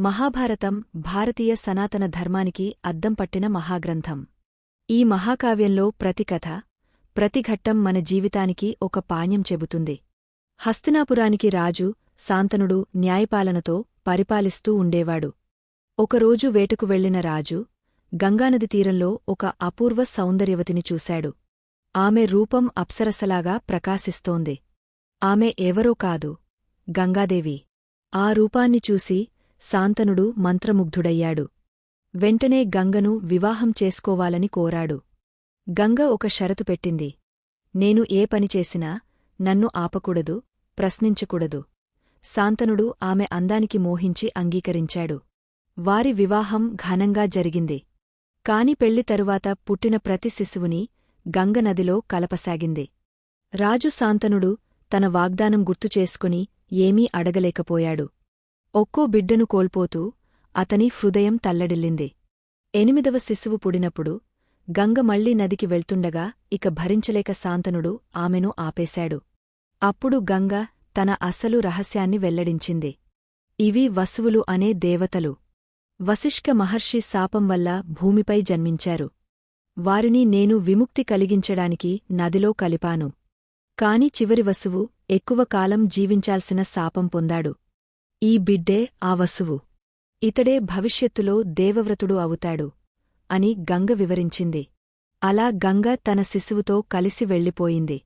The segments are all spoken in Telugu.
మహాభారతం భారతీయ సనాతన ధర్మానికి అద్దం పట్టిన మహాగ్రంథం. ఈ మహాకావ్యంలో ప్రతి కథ ప్రతి ఘట్టం మన జీవితానికి ఒక పాణ్యం చెబుతుంది. హస్తినాపురానికి రాజు శాంతనుడు న్యాయపాలనతో పరిపాలిస్తూ ఉండేవాడు. ఒకరోజు వేటకు వెళ్ళిన రాజు గంగానది తీరంలో ఒక అపూర్వ సౌందర్యవతిని చూశాడు. ఆమె రూపం అప్సరసలాగా ప్రకాశిస్తోంది. ఆమె ఎవరో కాదు గంగాదేవి. ఆ రూపాన్ని చూసి శాంతనుడు మంత్రముగ్ధుడయ్యాడు. వెంటనే గంగను వివాహం చేసుకోవాలని కోరాడు. గంగ ఒక షరతు పెట్టింది. నేను ఏ పని చేసినా నన్ను ఆపకూడదు ప్రశ్నించకూడదు. శాంతనుడు ఆమె అందానికి మోహించి అంగీకరించాడు. వారి వివాహం ఘనంగా జరిగింది. కాని పెళ్ళి తరువాత పుట్టిన ప్రతి శిశువుని గంగనదిలో కలపసాగింది. రాజు శాంతనుడు తన వాగ్దానం గుర్తుచేసుకుని ఏమీ అడగలేకపోయాడు. ఒక్కో బిడ్డను కోల్పోతూ అతని హృదయం తల్లడిల్లింది. ఎనిమిదవ శిశువు పుడినప్పుడు గంగ మళ్ళీ నదికి వెళ్తుండగా ఇక భరించలేక శాంతనుడు ఆమెను ఆపేశాడు. అప్పుడు గంగ తన అసలు రహస్యాన్ని వెల్లడించింది. ఇవి వసువులు అనే దేవతలు. వశిష్క మహర్షి శాపం వల్ల భూమిపై జన్మించారు. వారిని నేను విముక్తి కలిగించడానికి నదిలో కలిపాను. కాని చివరి వసువు ఎక్కువ కాలం జీవించాల్సిన శాపం పొందాడు. ఈ బిడ్డే ఆ వసువు. ఇతడే భవిష్యత్తులో దేవవ్రతుడు అవుతాడు అని గంగ వివరించింది. అలా గంగ తన శిశువుతో కలిసి వెళ్ళిపోయింది.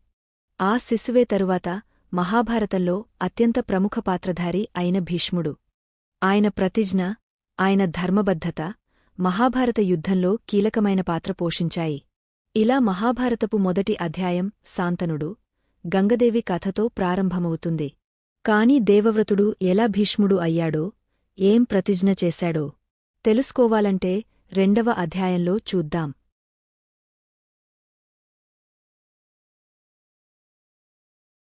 ఆ శిశువే తరువాత మహాభారతంలో అత్యంత ప్రముఖ పాత్రధారి అయిన భీష్ముడు. ఆయన ప్రతిజ్ఞ ఆయన ధర్మబద్ధత మహాభారత యుద్ధంలో కీలకమైన పాత్ర పోషించాయి. ఇలా మహాభారతపు మొదటి అధ్యాయం శాంతనుడు గంగదేవి కథతో ప్రారంభమవుతుంది. కాని దేవవ్రతుడు ఎలా భీష్ముడు అయ్యాడో ఏం ప్రతిజ్ఞ చేశాడో తెలుసుకోవాలంటే రెండవ అధ్యాయంలో చూద్దాం.